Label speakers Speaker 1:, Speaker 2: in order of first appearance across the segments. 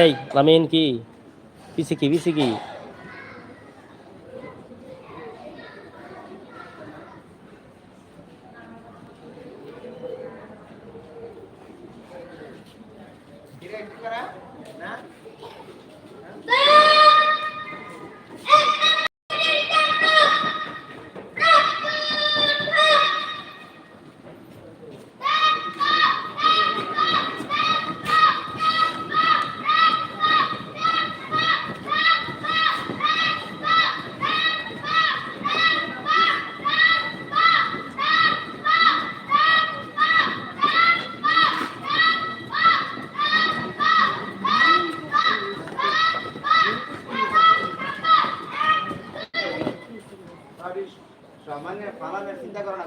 Speaker 1: এই লামিন কি পিছে কি পিছে কি
Speaker 2: সামান্য পালানোর চিন্তা করো না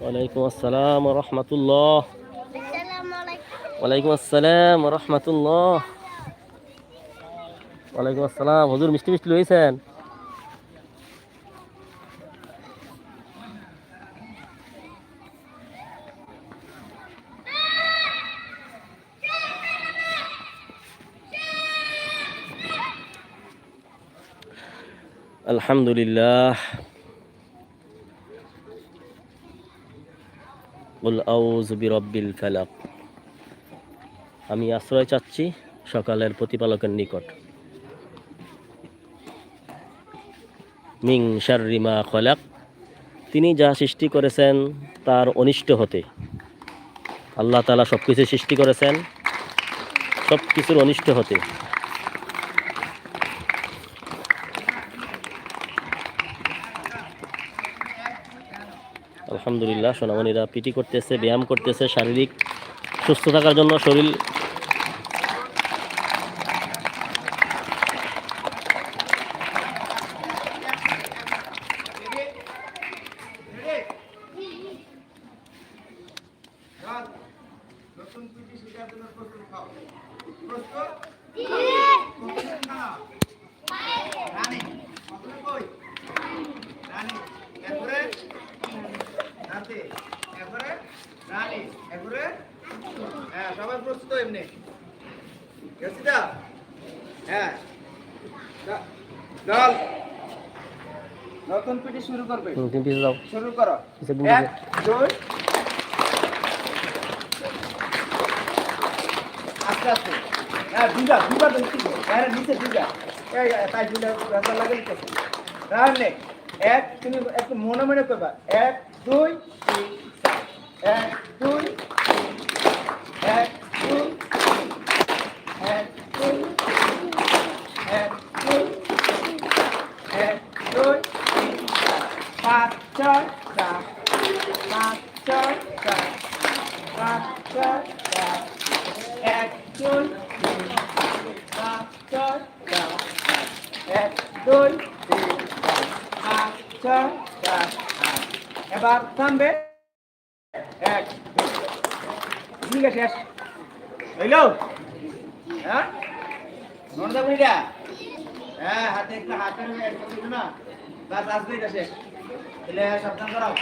Speaker 1: وعليكم السلام ورحمة
Speaker 3: الله. السلام
Speaker 1: عليكم وعليكم السلام ورحمة الله. وعليكم السلام. حضور مشتي مشتي لويسان الحمد لله. ফালাক। আমি আশ্রয় চাচ্ছি সকালের প্রতিপালকের নিকট। মিং শাররিমা খলাক। তিনি যা সৃষ্টি করেছেন তার অনিষ্ট হতে। আল্লাহ তালা সব কিছু সৃষ্টি করেছেন সব কিছুর অনিষ্ট হতে। আলহামদুলিল্লাহ সোনামণিরা পিটি করতেছে ব্যায়াম করতেছে শারীরিক সুস্থ থাকার জন্য শরীর
Speaker 4: নতুন পিটি শেখার জন্য প্রস্তুত হও প্রস্তুত রানী কতটা কই রানী এরপরে নাতি এরপরে রানী এরপরে হ্যাঁ সবাই প্রস্তুত এমনি গেছিদা হ্যাঁ চল নতুন পিটি শুরু করবে।
Speaker 1: তুমি পিছিয়ে যাও
Speaker 4: শুরু করো। এক দুই। আস্তে আস্তে। হ্যাঁ দুইটা দুইটা দেখছি হ্যাঁ নিচে দুইটা। এই তাই দুইটা রাস্তা লাগে লিখতেছে তাহলে এক তুমি একটু মনে মনে করবা। এক দুই তিন, এক দুই তিন, এক দুই তিন, এক দুই তিন, এক দুই তিন, এক দুই তিন, চার। পাঁচ ছয় সাত পাঁচ ছয় সাত পাঁচ ছয় এক তিন পাঁচ ছয় এক দুই। তিন পাঁচ ছয় সাত আট এবার থামবে এক ঠিক আছে হইল হ্যাঁ মনে থাকবে হ্যাঁ হাতে একটা হাতে না? বাস আসবে এটা শেষ। তাহলে সাবধান করাও।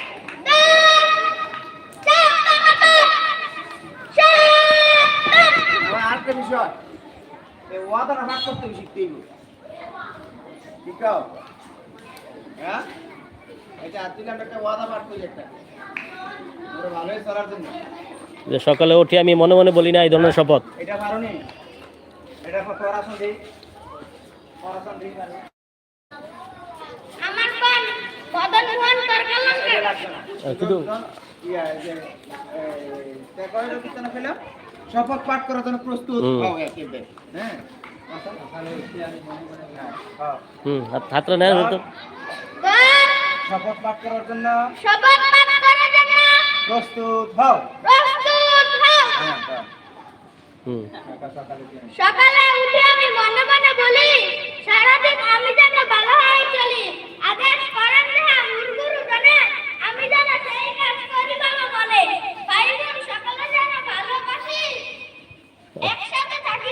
Speaker 4: আরেকটা বিষয়। এই ওয়াদাটা ভাগ করতে হবে শিখতে হইব ঠিক আছে? হ্যাঁ? এটা আর দিলাম একটা ওয়াদা পাঠ করি একটা। ওরা ভালোই চলার জন্য।
Speaker 1: যে সকালে উঠে আমি মনে মনে বলি না এই ধরনের শপথ।
Speaker 4: এটা এটা পড়াশোনা দিই পড়াশোনা দিই
Speaker 2: আমার
Speaker 4: না
Speaker 1: আহ, শুধু
Speaker 4: ইয়া, যে, তা কয় রকম? শপথ পাঠ করার জন্য প্রস্তুত।
Speaker 1: হুম।
Speaker 4: হও একেবারে। হ্যাঁ? হ্যাঁ।
Speaker 1: হুম তো
Speaker 4: শপথ পাঠ করার জন্য
Speaker 2: শপথ পাঠ করার জন্য
Speaker 4: প্রস্তুত হও।
Speaker 2: প্রস্তুত হও।
Speaker 4: হ্যাঁ, হ্যাঁ।
Speaker 1: হুম।
Speaker 2: সকালে উঠে আমি মনে মনে বলি সারাদিন আমি যেন ভালো হয়ে চলি আদেশ করেন না মুরগুরু আমি যেন সেই কাজ করি ভালো বলে। ভাই সকালে যেন ভালোবাসি একসাথে থাকি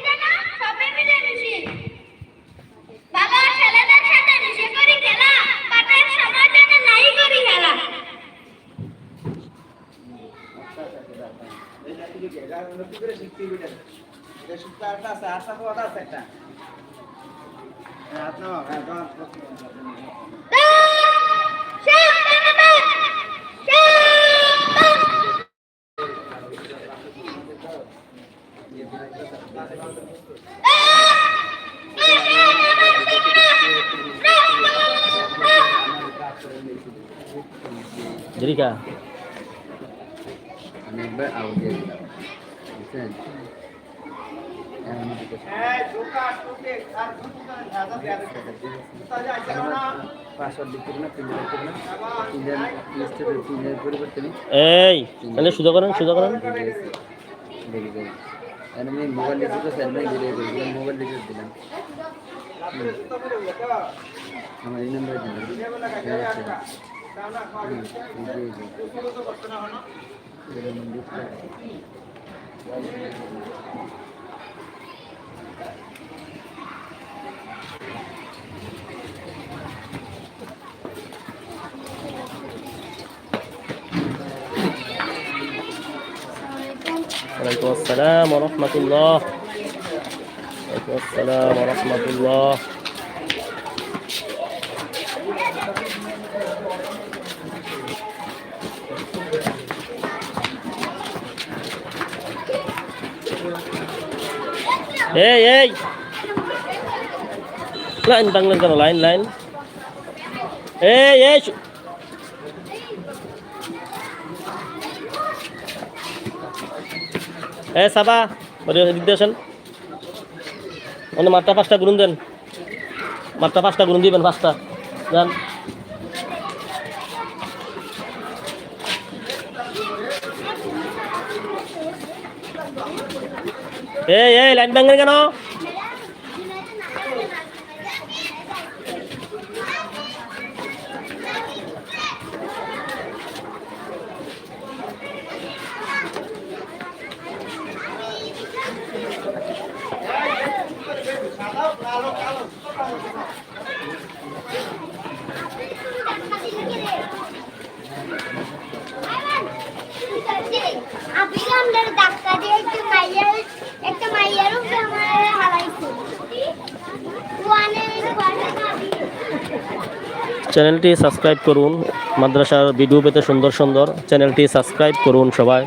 Speaker 5: প্রিন্টার লিস্টের প্রিন্টের পরিবর্তে আমি
Speaker 1: এই তাহলে সুদা করেন সুদা করেন।
Speaker 5: আমি মোবাইল লিখে তো স্যার গেছিলাম মোবাইল লিখে দিলাম।
Speaker 4: তো?
Speaker 5: আমার এই নাম্বার দিলাম
Speaker 4: দিনের বেলা কাজে
Speaker 5: হ্যাঁ,
Speaker 4: আসে না। দাও না, খাওয়া
Speaker 5: হুম,
Speaker 4: দিচ্ছে।
Speaker 5: এই যে, এই যে,
Speaker 4: দুপুরে তো করতে না হয় না।
Speaker 5: এরকম লিখতে।
Speaker 1: ওয়ালাইকুম আসসালাম রহমতুল্লাহ ওয়ালাইকুম আসসালাম রহমতুল্লাহ এই এই লাইন টাঙলেন কেন লাইন লাইন এই এই এ সাবা দিদি মানে মাত্রা পাঁচটা গুরুন দেন মাত্রা পাঁচটা গুরুন দিবেন পাঁচটা যান এই এই লাইন ভাঙেন কেন চ্যানেলটি সাবস্ক্রাইব করুন। মাদ্রাসার ভিডিও পেতে সুন্দর সুন্দর চ্যানেলটি সাবস্ক্রাইব করুন সবাই।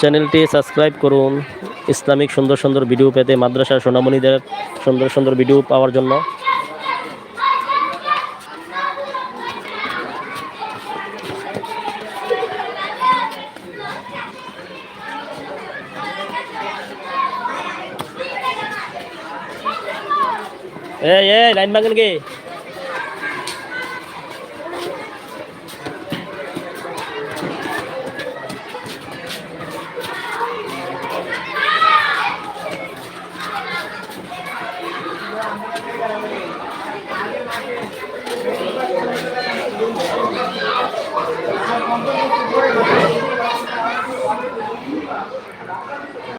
Speaker 1: চ্যানেলটি সাবস্ক্রাইব করুন। ইসলামিক সুন্দর সুন্দর ভিডিও পেতে মাদ্রাসার সোনামণিদের সুন্দর সুন্দর ভিডিও পাওয়ার জন্য। এই এই লাইন ভাঙেন কে Thank you.